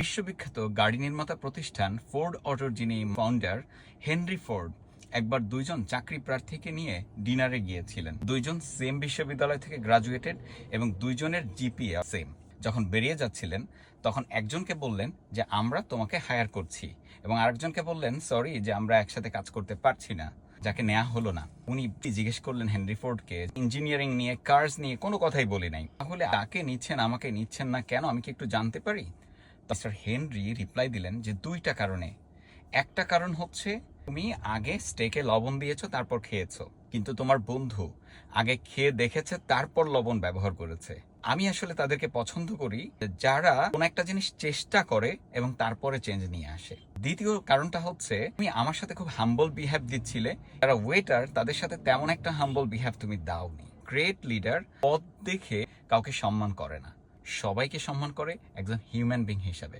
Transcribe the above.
বিশ্ববিখ্যাত গাড়ি নির্মাতা প্রতিষ্ঠান ফোর্ড অটোর যিনি ফাউন্ডার হেনরি ফোর্ড, একবার দুইজন চাকরি প্রার্থীকে নিয়ে ডিনারে গিয়েছিলেন। দুইজন সেম বিশ্ববিদ্যালয় থেকে গ্রাজুয়েটেড এবং দুইজনের জিপিএ সেম যখন বেরিয়ে যাচ্ছিলেন, তখন একজনকে বললেন যে, আমরা তোমাকে হায়ার করছি। এবং আরেকজনকে বললেন সরি যে, আমরা একসাথে কাজ করতে পারছি না। যাকে নেওয়া হলো না। উনি জিজ্ঞেস করলেন হেনরি ফোর্ডকে ইঞ্জিনিয়ারিং নিয়ে কার্স নিয়ে কোনো কথাই বলি নাই। তাহলে তাকে নিচ্ছেন, আমাকে নিচ্ছেন না কেন? আমি কি একটু জানতে পারি? মিস্টার হেনরি রিপ্লাই দিলেন যে দুইটা কারণে। একটা কারণ হচ্ছে, তুমি আগে স্টেকে লবণ দিয়েছ, তারপর খেয়েছো। কিন্তু তোমার বন্ধু আগে খেয়ে দেখেছে, তারপর লবণ ব্যবহার করেছে। আমি আসলে তাদেরকে পছন্দ করি যারা কোন একটা জিনিস চেষ্টা করে এবং তারপরে চেঞ্জ নিয়ে আসে। দ্বিতীয় কারণটা হচ্ছে, তুমি আমার সাথে খুব হাম্বল বিহেভ দিচ্ছিলে। যারা ওয়েটার তাদের সাথে তেমন একটা হাম্বল বিহেভ তুমি দাওনি। গ্রেট লিডার পদ দেখে কাউকে সম্মান করে না। সবাইকে সম্মান করে একজন হিউম্যান বিং হিসাবে।